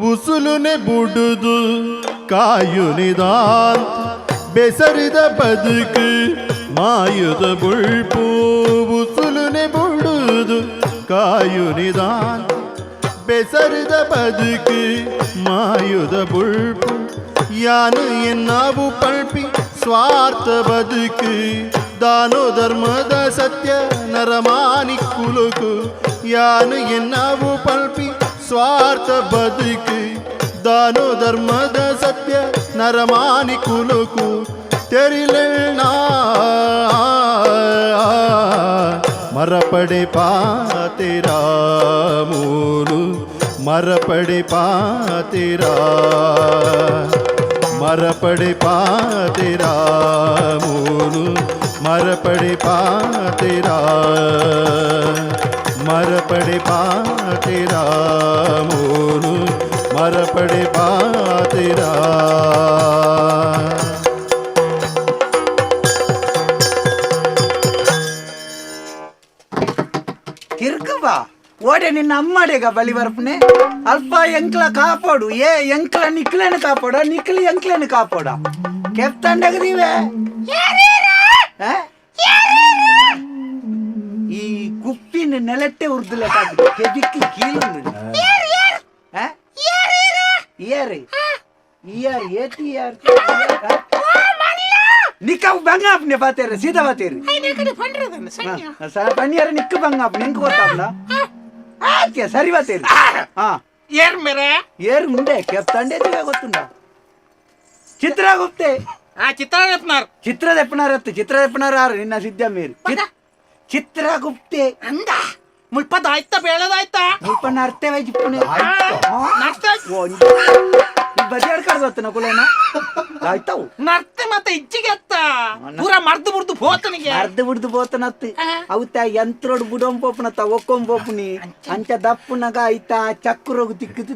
ಉಸುಲುನೆ ಬುಡುದು ಕಾಯುನಿದಾನ್ ಬೆಸರಿದ ಬದುಕು ಮಾಯುದ ಬುಳ್ಪು ಉಸುಲುನೆ ಬುಡುದು ಕಾಯುನಿದಾನ್ ಬೆಸರಿದ ಬದುಕು ಮಾಯುದ ಬುಳ್ಪು ಯಾನು ಎನ್ನಾವು ಪಳ್ಪಿ ಸ್ವಾರ್ಥ ಬದುಕು ದಾನೋ ಧರ್ಮದ ಸತ್ಯ ನರಮಾನಿ ಕುಲುಕು ಯಾನು ಎನ್ನಾವು ಪಳ್ಪಿ ಸ್ವಾರ್ಥ ಬದುಕು ದಾನೋ ಧರ್ಮದ ಸತ್ಯ ನರಮಾನಿ ಕುಲುಕು ತೆರಿಲೆಣ್ಣ ಮರಪಡೆ ಪಾತಿರಾ ಮೂಲು ಮರಪಡೆ ಪಾತಿರಾ ಮರಪಡೆ ಪಾತಿರಾ ಮೂಲು ಮರಪಡೆ ಪಾತಿರಾ ಮರಪಡೆ ಪಾತಿರಾ ಮೂಲು ಮರಪಡೆ ಪಾತಿರಾ ಕಿರ್ಕವಾ ಓಡೆ ನಿನ್ನ ಅಮ್ಮಡೆಗ ಬಲಿ ಬರ್ಪನೆ ಅಲ್ಪ ಎಂಕ್ಲ ಕಾಪಾಡು ಏ ಎಂಕ್ಲ ನಿಕ್ಲೆನ ಕಾಪಾಡ ನಿಕ್ಲಿ ಎಂಕ್ಲೆನ ಕಾಪಾಡ ಕೆಪ್ತಂಡಗದೀವೆ ಈ ಕುಪ್ಪಿನ ನೆಲಟ್ಟೆ ಉರ್ದುಲೆ ಕೆದಿಕ್ಕಿ ಕೀಲು ಏರಿ ಇಯರ್ ಏತಿ ಯಾರ್ ನಿಕ್ಕ ಬಂಗ ಅಪ್ನೆ ಬಾತೇರಿ ಸೀದಾ ಬಾತೇರಿ ಪನ್ನಿಯರ ನಿಕ್ಕ ಬಂಗ ಅಪ್ನೆ ನಿಂಕ ಗೊತ್ತಾಪ್ಲ ಆಕೆ ಸರಿ ಬಾತೇರಿ ಹಾ ಏರ್ ಮೇರೆ ಏರು ಮುಂದೆ ಕೆಪ್ತಂಡೆ ಗೊತ್ತುಂಡ ಚಿತ್ರ ಗುಪ್ತೆ ಆ ಚಿತ್ರ ನೆಪ್ನಾರ್ ಚಿತ್ರದ ಎಪ್ಪನಾರತ್ತು ಚಿತ್ರದ ಎಪ್ಪನಾರ ಆರು ನಿನ್ನ ಸಿದ್ಧ ಮೀರಿ ಚಿತ್ರ ಗುಪ್ತೆ ಅಂದ ಮುಲ್ಪದ ಆಯ್ತಾ ಬೇಳದಾಯ್ತಾ ಮುಲ್ಪನ್ನ ಅರ್ಥ ವೈಜಿಪ್ಪನೆ ನರ್ತ ಬದಿಯಾಡ್ ಕಡ್ದತ್ತ ನಕುಲೇನ ಆಯ್ತಾವು ನರ್ತೆ ಮತ್ತೆ ಇಚ್ಚಿಗೆ ಅತ್ತ. ಪೂರ ಮರ್ದು ಬುರ್ದು ಹೋತನಿಗೆ ಅರ್ಧ ಬಿಡ್ದು ಬೋತನತ್ತಿ ಅವತ್ತ ಯಂತ್ರೋಡ್ ಬುಡಂ ಪೋಪನತ್ತ ಒಕ್ಕೊಂ ಪೋಪುನಿ ಅಂಚ ದಪ್ಪುನಗ ಆಯ್ತಾ ಚಕ್ರೋಗು ತಿಕ್ಕದು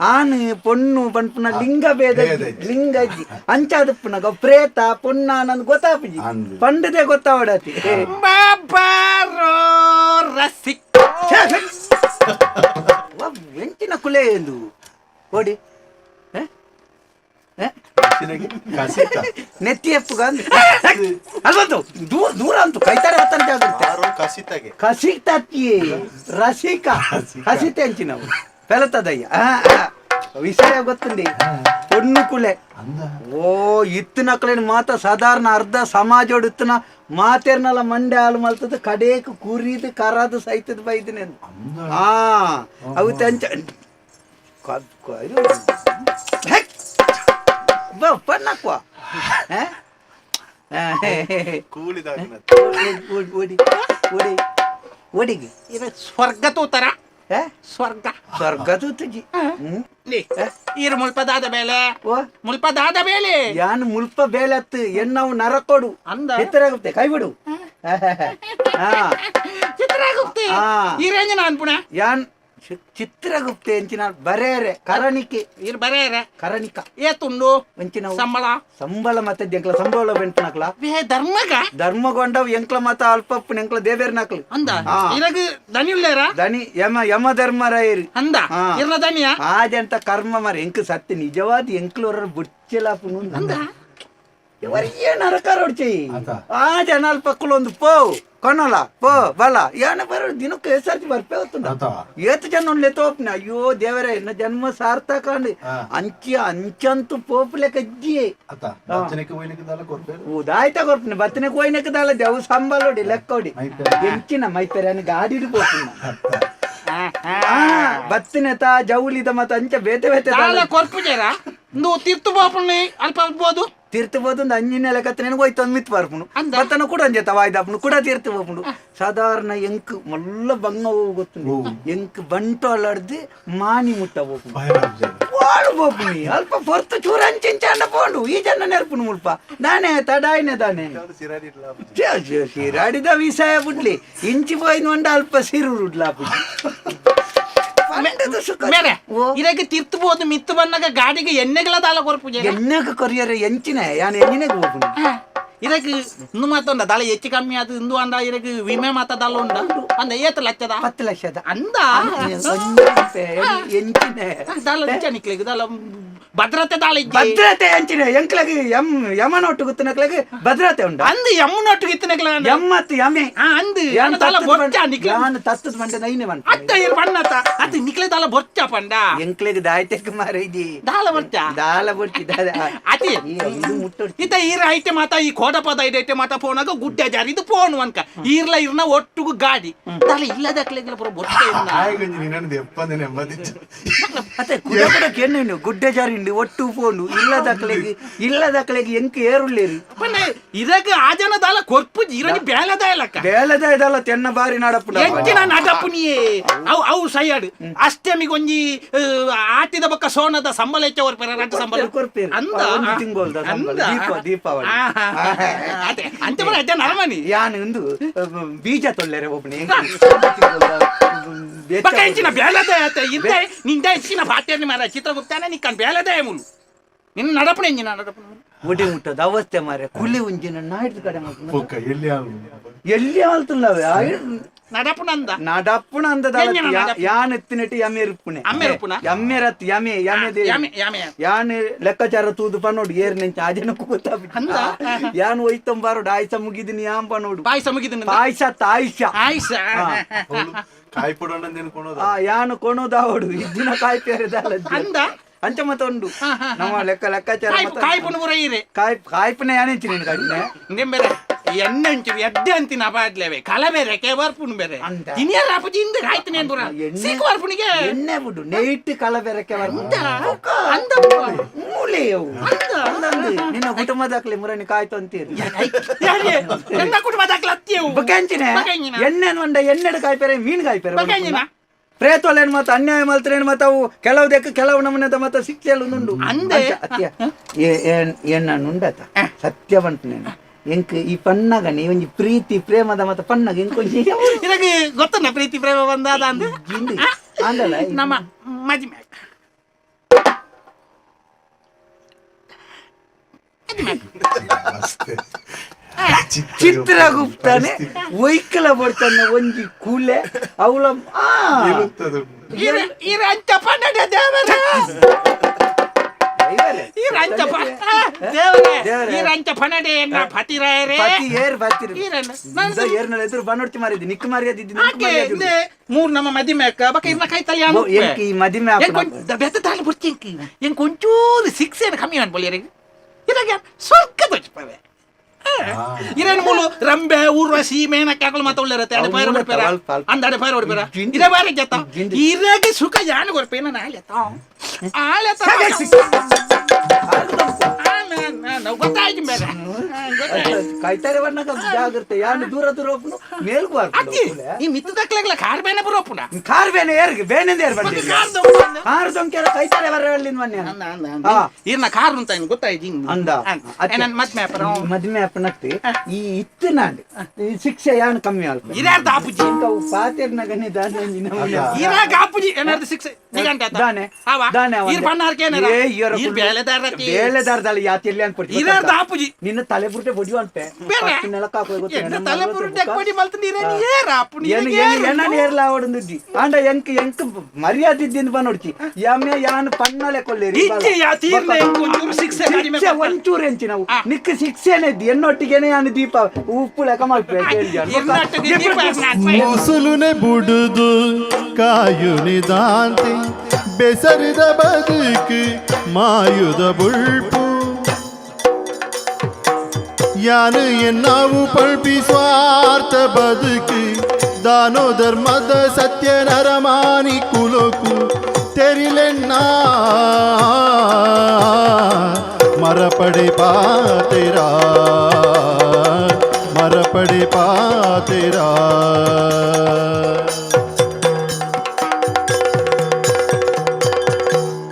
ಆನೆ ಪೊಣ್ಣು ಪಂಪುನ ಲಿಂಗ ಭೇದ ಲಿಂಗ ಅಜ್ಜಿ ಅಂಚಾದಪ್ಪನಗ ಪ್ರೇತ ಪೊಣ್ಣ ನನ್ ಗೊತ್ತಾಪಜಿ ಪಂಡದೆ ಗೊತ್ತಾವಡತಿ ಎಂಚಿನ ಕುಲೆ ಎಂದು. ಓಡಿ. ನೆತ್ತಿ ಎಪ್ಪುಗ ಅಲ್ವಂತು ದೂರ ದೂರ ಅಂತು ಕೈತಾರೆ ಹತ್ತಂತೆ ಆಗುತ್ತೆ ಕಸಿತಾಗೆ. ಕಸಿತಾತಿಯೇ. ರಸಿಕ. ಹಸಿತೆ ಅಂಚಿ ಪೆಲತದಯ್ಯ ಆ, ಆ. ವಿಷಯ ಗೊತ್ತುಂಡಿ పొన్ను కులే ఓ ఇత్తునక్కలేని మాత సాధారణ అర్ధ సమాజోడు ఇత్తున మాతేర్నల మండే ఆలు మల్తది కడేకు కూరీది కరాదు సైతది బైది నేను ఆ అవి తెంచ క- క- ಇದು ಹೆಕ್! ಬಾ, ಪನ್ನಕ್ವಾ ಹೇ? ಆ, ಹೇ, ಹೇ, ಹೇ. ಓಡಿ, ಓಡಿ, ಓಡಿ ಓಡಿ ಓಡಿಗೆ ಇದು ಸ್ವರ್ಗ ತೂತರ ಹೇ? ಸ್ವರ್ಗ. ಸ್ವರ್ಗದು ತುಜಿ ಹ್ಮ್? ಇರು ಮುಲ್ಪದಾದ ಬೇಲೆ. ಓ? ಮುಲ್ಪದಾದ ಬೇಲೆ. ಯಾನ್ ಮುಲ್ಪ ಬೇಲತ್ತು ಎನ್ನವು ನರಕೊಡು ಅಂದ. ಎತ್ತರಾಗುತ್ತೆ ಕೈ ಬಿಡು ಹಾ. ಚಿತ್ರಗುಪ್ತಿ. ಹಾ. ಈ ರೇಂಜ್ ನಾನ್ ಪುಣ ಯಾನ್ ಚಿತ್ರಗುಪ್ತೆ ಎಂಚಿನ ಬರೇರೆ ಕರಣಿಕೆ ಇರ್ ಬರೇರೆ ಕರಣಿಕ ಏ ತುಂಡು ಎಂಚಿನವು ಸಂಬಳ ಸಂಬಳ ಮತ್ತೆ ಎಂಕ್ಲ ಸಂಬಳ ಬೆಂಟನಕ್ಲ ಬೇ ಧರ್ಮಗ ಧರ್ಮಗೊಂಡವು ಎಂಕ್ಲ ಮತ ಅಲ್ಪಪ್ಪನ ಎಂಕ್ಲ ದೇವೇರ್ ನಕ್ಲು ಅಂದ ಆ. ಇರಗ ದನಿಯುಳ್ಳೇರ ದನಿ ಯಮ ಯಮ ಧರ್ಮರಾಯರಿ ಅಂದ ಆ. ಇರ್ನ ದನಿಯ ಆಜಂತ ಕರ್ಮ ಮರ ಎಂಕ್ ಸತ್ಯ ನಿಜವಾದ ಎಂಕ್ಲವರ ಬುಚ್ಚಲಾಪುನು ಅಂದ ఎవరు ఏ నరకారోడు చెయ్యి ఆ జనాలు పక్కలో ఉంది పో కొనలా పో బల ఏనా బర ದಿನಕ್ಕೆ ಎಷ್ಟು ಸರ್ತಿ ಬರ್ಪೇ ಹೋಗ್ತದ ಏತು ಜನ ಲೆತ್ತೋಪ್ನ ಅಯ್ಯೋ ದೇವರೇ ಇನ್ನ ಜನ್ಮ ಸಾರ್ಥಕ ಅಂಡಿ ಅಂಚಿ ಅಂಚಂತೂ ಪೋಪ್ಲೆ ಕಜ್ಜಿ ಉದಾಯ್ತ ಕೊರ್ಪನೆ ಬರ್ತನೆ ಕೊಯ್ನಕ್ಕದಲ್ಲ ದೇವ್ ಸಂಬಲೋಡಿ ಲೆಕ್ಕೋಡಿ ಎಂಚಿನ ಮೈತರೆ ಅನ್ನ ಗಾಡಿ ಹಿಡಿಪೋಪ್ನ ಬತ್ತಿನ ತಾ ಜೌಲಿದ ಮತ್ತ ಅಂಚ ಬೇತೆ ಬೇತೆ ಕೊರ್ಪು ಜರಾ ನೋ ತೀರ್ಥ ಬಾಪಣೆ ಅಲ್ಪ ಅಲ್ಬೋದು ತೀರ್ಥ ಬೋದು ಒಂದು ಅಂಜಿನ ಲೆಕ್ಕತ್ತಿನ ಹೋಯ್ತು ಒಂದು ಮಿತ್ ಬರ್ಪುಣು ಬತ್ತನ ಕೂಡ ಅಂಜೆತ ವಾಯ್ದಾಪುಣು ಕೂಡ ತೀರ್ಥ ಬಾಪುಣು ಸಾಧಾರಣ ಎಂಕ್ ಮಲ್ಲ ಬಂಗ ಹೋಗುತ್ತೆ ಎಂಕ್ ಬಂಟು ಅಲ್ಲಾಡ್ದು ಮಾನಿ ಮುಟ್ಟ ಹೋಗ್ಪು ಬಾಳು ಬಾಪುಣಿ ಅಲ್ಪ ಪೊರ್ತು ಚೂರ ಅಂಚಿಂಚಾಂಡ ಪೋಂಡು. ಈ ಜನ ನೆರಪುನು ಮುಲ್ಪ. ನಾನೇ ತಡಾಯ್ನೆ ತಾನೆ ಸಿರಾಡಿದ ವಿಷಯ ಬಿಡ್ಲಿ. ಇಂಚಿ ಪೋಯ್ನು ಅಂಡ ಅಲ್ಪ ಸಿರು ಉಡ್ಲಾಪುಣಿ ಮೇರೆ ಇದಕ್ಕೆ ತಿರ್ತಬಹುದು ಮಿತ್ತು ಬಣ್ಣಗ ಗಾಡಿಗೆ ಎಣ್ಣೆಗಳ ದಾಲ ಕೊರಪು ಎನ್ನಕ ಕೊರಿಯರ ಎಂಚಿನ ಯಾನ್ ಎನ್ನಿನೆಗೆ ಹೋಗುನು ಇದಕ್ಕೆ ಇಂದು ಮಾತೊಂಡ ದಾಳ ಹೆಚ್ಚು ಕಮ್ಮಿ ಅದು ಇಂದು ಅಂದ ಇದಕ್ಕೆ ವಿಮೆ ಮಾತ ದಾಳ ಉಂಡ ಅಂದ ಏತ ಲಕ್ಷದ ಹತ್ತು ಲಕ್ಷದ ಅಂದ ಎಂಚಿನ ದಾಳ ನಿಜ ನಿಕ್ಲಿಗೆ ದಾಳ ಭದ್ರತೆ ದಾಳಿ ಭದ್ರತೆ ಎಂಚಿನ ಎಂಕ್ಲಗೆ ಎಂ ಯಮನೊಟ್ಟು ಗುತ್ತಿನಕ್ಲಗೆ ಭದ್ರತೆ ಉಂಡು ಅಂದು ಎಮ್ಮನೊಟ್ಟಿಗೆ ಇತ್ತನಕ್ಲ ಎಮ್ಮತ್ತು ಯಮೆ ಅಂದು ಯಾನ್ ದಾಲ ತತ್ತದ ಬೊಚ್ಚ ಬಂಡ- ನಿಕ್ಲ. ಯಾನ್ ತತ್ತದ ಬಂಡ ನೈನೆ ಬಂಡ ಅತ್ತ ಇರ್ ಬಣ್ಣತ ಅದು ನಿಕ್ಲೆ ದಾಲ ಬೊಚ್ಚ ಪಂಡ. ಎಂಕ್ಲೆಗೆ ದಾಯ್ತೆಕ್ ಕುಮಾರ ಇದಿ ದಾಲ ಬೊಚ್ಚ? ದಾಲ ಬುಟ್ಟಿ ದಾಲ ಅತಿ. ಇದು ಮುಟ್ಟು ಇತ ಈರ ಐತೆ ಮಾತ ಈ ಕೋಡಪದ ಐತೆ ಐತೆ ಮಾತ ಪೋನಾಗ ಗುಡ್ಡ ಜಾರಿ. ಇದು ಪೋನು ಅನ್ಕ. ಈರ್ಲ ಇರ್ನ ಒಟ್ಟುಗು ಗಾಡಿ. ದಾಲ ಇಲ್ಲದ ಅಕ್ಲೆಗ್ಲ ಪುರ ಬೊಚ್ಚ ಇರ್ನ. ನಿನ್ನದು ಎಪ್ಪಂದು ನೆಮ್ಮದಿ ಅತ್ತೆ ಕುಡ ಕುಡ ಗುಡ್ಡ ಗುಡ್ಡೆ ಜಾರಿಂಡು ಒಟ್ಟು ಫೋನು ಇಲ್ಲದಕ್ಲೆಗೆ ಇಲ್ಲದಕ್ಲೆಗೆ ಎಂಕ್ ಏರುಳ್ಳೇರಿ? ಪಂಡ ಇದಕ್ಕೆ ಆ ಜನ ದಾಲ ಕೊರ್ಪು ಇರನಿ ಬೇಲದ ಇದಲ್ಲ ತೆನ್ನ ಬಾರಿ ನಾಡಪ್ಪುಡ ಎಂಚಿನ ಅವು ಅವು ಸೈಯಡ್ ಅಷ್ಟೇ ಮಿಗೊಂಜಿ ಆ, ಆಟಿದ ಬಕ್ಕ ಸೋನದ ಸಂಬಳ ಹೆಚ್ಚ ಹೊರ್ಪೇರ ರಡ್ಡು ಸಂಬಳ. ಕೊರ್ಪೇರು. ಅಂದ. ಒಂದು ತಿಂಗೋಲ್ದ ಸಂಬಳ. ಅಂದ. ದೀಪ- ದೀಪಾವಳಿ. ಆ, ಅದೇ ಅಂತೆ ಬರ ಅಜ್ಜ ನರಮನಿ. ಯಾನ್ ಒಂದು ಬೀಜ ತೊಲ್ಲೆರೆ ಒಬ್ಬನೇ బకాయించిన బేలదయత ఇంత నింద ఇచ్చిన భాట్యాన్ని మన చిత్రగుప్తానే నీకు కానీ బేలదయములు నిన్ను నడపనెంజిన నడపను ಮುಡಿ ಮುಟ್ಟದ ಅವಸ್ಥೆ ಮಾರೆ ಕುಲಿ ಉಂಜಿನ ನಾಯ್ದು ಕಡೆ ಮಾಡ್ಕೊಂಡು ಎಲ್ಲಿ ಎಲ್ಲಿ ಆಲ್ತಲ್ಲವೆ ನಡಪ್ಪನಂದ ನಡಪ್ಪುಣ? ಯಾನ್ ಎತ್ತಿನಟ್ಟು ಯಮೆ ಇರುಪ್ಪುನ? ಯಮ್ಮೆ ರತ್ ಯಮೆ ಯಮೆ ಯಾನ್ ಲೆಕ್ಕಾಚಾರ ತೂದು ಪನ್ನೋಡು ಏರ್ ನೆಂಚ ಆ ಜನಕ್ಕೂ ಗೊತ್ತಾಗ್ಬಿಟ್ಟು ಅಂದ? ಯಾನ್ ಒಯ್ತಂಬಾರೋಡು ಆಯ್ಸ ಮುಗಿದಿನಿ ಯಾಮ್ ಪನ್ನೋಡು. ಆಯ್ಸ ಮುಗಿದಿನಿ ಆಯ್ಸ ತಾಯ್ಸ. ಆಯ್ಸ ಕಾಯಿ ಪುಡೋಣ ಯಾನು ಕೊಣೋದಾವಡು ಇದ್ದಿನ ಕಾಯಿ ಪೇರೆದಾಲ ಅಂದ ಅಂಚ ಮತ ಉಂಡು ನಮ್ಮ ಲೆಕ್ಕ ಲೆಕ್ಕಾಚಾರ ಮತ ಮತ್ತ ಕಾಯಿ ಪುಣ ಬುರ ಇರೆ ಕಾಯ್ ಕಾಯ್ಪನೆ ಯಾನೆಂಚಿ ನಿನ್ ಕಡಿಮೆ ನಿಂಬೆರೆ ಎಣ್ಣೆ ಅಂಚು ಎಡ್ಡೆ ಅಂತಿನ ಅಪಾಡ್ಲೇವೆ ಕಲ ಬೇರೆ ಕೆ ಬರ್ಪುಣ್ ಬೇರೆ. ತಿನಿಯರ್ ಅಪ್ಪಜಿ ಇಂದ ಆಯ್ತು ನೇನ್ ಎಣ್ಣೆ- ಸಿಕ್ ವರ್ಪುಣಿಗೆ ಎಣ್ಣೆ ಬಿಡು. ನೈಟ್ ಕಲ ಬೇರೆ ಅಂದ ಅಂದ ಮೂಲೆ ಅವು. ನಿನ್ನ ಕುಟುಂಬದಾಗ್ಲಿ ಮುರನಿ ಕಾಯ್ತು ಅಂತೀರಿ. ನನ್ನ ಕುಟುಂಬ ಅತ್ತಿಯವು ಬಗ್ಗಂಚಿನ. ಎಣ್ಣೆ ಒಂಡ ಎಣ್ಣೆಡು ಕಾಯ್ಪೆರೆ ಮೀನ್ ಕಾಯ್ಪೆರೆ. ಬಗ್ಗಂಚಿನ. ಪ್ರೇತೋಲೇನ್ ಮತ್ತ ಅನ್ಯಾಯ ಮಲ್ತ್ರೇನ್ ಮತ್ತ ಅವು ಕೆಲವು ದೇಕ ಕೆಲವು ನಮೂನೆದ ಮತ್ತ ಶಿಕ್ಷೆ ಉಂಡು ಅಂದೆ? ಎಣ್ಣ ಉಂಡತ ಸತ್ಯ ಬಂತು ನೀನು ಎಂಕ್ ಈ ಪನ್ನಗ ನೀ ಒಂಜಿ ಪ್ರೀತಿ ಪ್ರೇಮದ ಮತ್ತ ಪನ್ನಗ ಎಂಕೊಂಜಿ ಇದಕ್ಕೆ ಗೊತ್ತನ ಪ್ರೀತಿ ಪ್ರೇಮ ಬಂದಾದ ಅಂದ ಅಂದಲ್ಲ ನಮ್ಮ ಮಜ್ಮೆ ಅಷ್ಟೇ ಚಿತ್ರಗುಪ್ತನೆ ಒಯ್ಕಲ ಬಡ್ತನ್ನ ಒಂಜಿ ಕೂಲೆ ಅವಳ ಆ ಇರುತ್ತದು ಇರ ಇರ ಅಂಚ ಪನ್ನಡ ದೇವರ ಈ ರಂಚ ದೇವರೇ ದೇವರೇ. ಈ ರಂಚ ಪನ್ನಡೆ ಎನ್ನ ಪತಿರಾಯರೇ ಪತಿ ಏರ್ ಬರ್ತಿರಿ ಈರಣ್ಣ ಏರ್ನಲ್ಲ ಎದುರು ಬನ್ನೊಡ್ತಿ ಮಾರಿದ್ದಿ ನಿಕ್ ಮಾರಿಯದಿದ್ದಿ ಆಕೆ ಇಂದೆ ಮೂರ್ ನಮ್ಮ ಮದಿಮೆ ಅಕ್ಕ ಬಕ ಇರ್ನ ಕೈ ತಲೆ ಎಂಕ್ ಈ ಮದಿಮೆ ಹಾಕೊಂಡು ಬೆತ್ತ ತಾಳ ಬುರ್ಚಿಂಕಿ ಎಂಕ್ ಒಂಚೂರು ಸಿಕ್ಸ್ ಏನು ಕಮ್ಮಿ ಅನ್ಬೋಲಿ ಯಾರಿಗೆ ಇದಾಗ ಸ್ವಲ್ಪ ದೊಚ್ಪವೆ ಇರೇನು ಮೂಲು? ರಂಬೆ ಊರ್ವಶಿ ಮೇನಕ್ಕೆ ಹಾಕಲು ಮತ್ತೆ ಒಳ್ಳೆ ಇರುತ್ತೆ. ಅಡೆ ಪೈರ ಹೊಡ್ಪೇರ. ಅಂದಡೆ ಪೈರ ಹೊಡ್ಪೇರ. ಇದೇ ಬಾರಿ ಜತ. ಇರಾಗೆ ಸುಖ ಯಾನು ಗೊರ್ಪೇನ ನಾಳೆತ ಆಳೆತ ನಾವು ಗೊತ್ತಾಯ್ತು ಬೇರೆ ಕಾಯ್ತಾರೆ ಬಣ್ಣಗ ಜಾಗ್ರತೆ. ಯಾನು ದೂರ ದೂರ ಹೋಗ್ನು ಅಜ್ಜಿ ಈ ಕಾರ್ ಬೇನೆ ಬರೋಪುನ ಕಾರ್ ಬೇನೆ ಏರ್ಗೆ ಬೇನೆಂದ ಏರ್ ಬಂದಿ ಕಾರ್ ಕಾಯ್ತಾರೆ ಮೊನ್ನೆ. ಇರ್ನ ಕಾರ್ ಅಂತ ಏನು ಗೊತ್ತಾಯ್ತು ಹಿಂಗ್? ಅಂದ. ಈ ಇತ್ತು ನಾಂಡ್ ಈ ಶಿಕ್ಷೆ ಯಾನು ಕಮ್ಮಿ ಆಲ್ಪು ಇರ್ಯಾರ್ದ ಆಪುಜಿ? ದಾನೆ. ಇರಾಗ ಏನಾರ್ದು ನಿಗಂಟ ದಾನೆ. ದಾನೆ ಇರ್ ಏ ಇರ್ ಎಲ್ಲಿ ಇರಾರ್ದ ಆಪುಜಿ. ನಿನ್ನ ತಲೆ ಬುರುಟೆ ಬಡಿಯು ಅಂತೆ. ಬೇರೆ? ನೆಲಕ್ಕೆ ಹಾಕೋ ಗೊತ್ತಿಲ್ಲ ಎನ್ನ ನಮ್ಮ ತಲೆ ಬುರುಟೆ ಬಡಿ ಮಲ್ತ ಇರೇನು ಏರ ಆಪುನಿ ಏನು ಏರ್ಲ ಆವಡಂದಿದ್ದಿ ಆಂಡ ಎಂಕ್ ಎಂಕ್ ಮರ್ಯಾದೆ ಇದ್ದಿಂದ ಬನ್ನೋಡ್ತಿ ಯಮ್ಮೆ ಯಾನ್ ಪಣ್ಣಲೆ ಕೊಲ್ಲೇರಿ ಶಿಕ್ಷೆ ಒಂಚೂರು ಎಂಚಿ ನಾವು. ನಿಕ್ಕ ಶಿಕ್ಷೆನೆ ಇದ್ದಿ. ಎನ್ನೊಟ್ಟಿಗೆನೆ ಯಾನ್ ದೀಪ ಉಪ್ಪು ಲೆಕ್ಕ ಮಾಡ್ಬೇಕು. ಮುಸುಲುನೆ ಬುಡುದು ಕಾಯುನಿ ದಾಂತಿ ಬೆಸರಿದ ಬದುಕು ಮಾಯುದ ಬುಳ್ಪು ಯಾನು ಎನ್ನಾವು ಪಳ್ಪಿ ಸ್ವಾರ್ಥ ಬದುಕು ದಾನೋ ಧರ್ಮದ ಸತ್ಯ ನರಮಾನಿ ಕುಲೋಕು ತೆರಿಲೆನ್ನ ಮರಪಡೆ ಪಾತೆರಾ ಮರಪಡೆ ಪಾತೆರಾ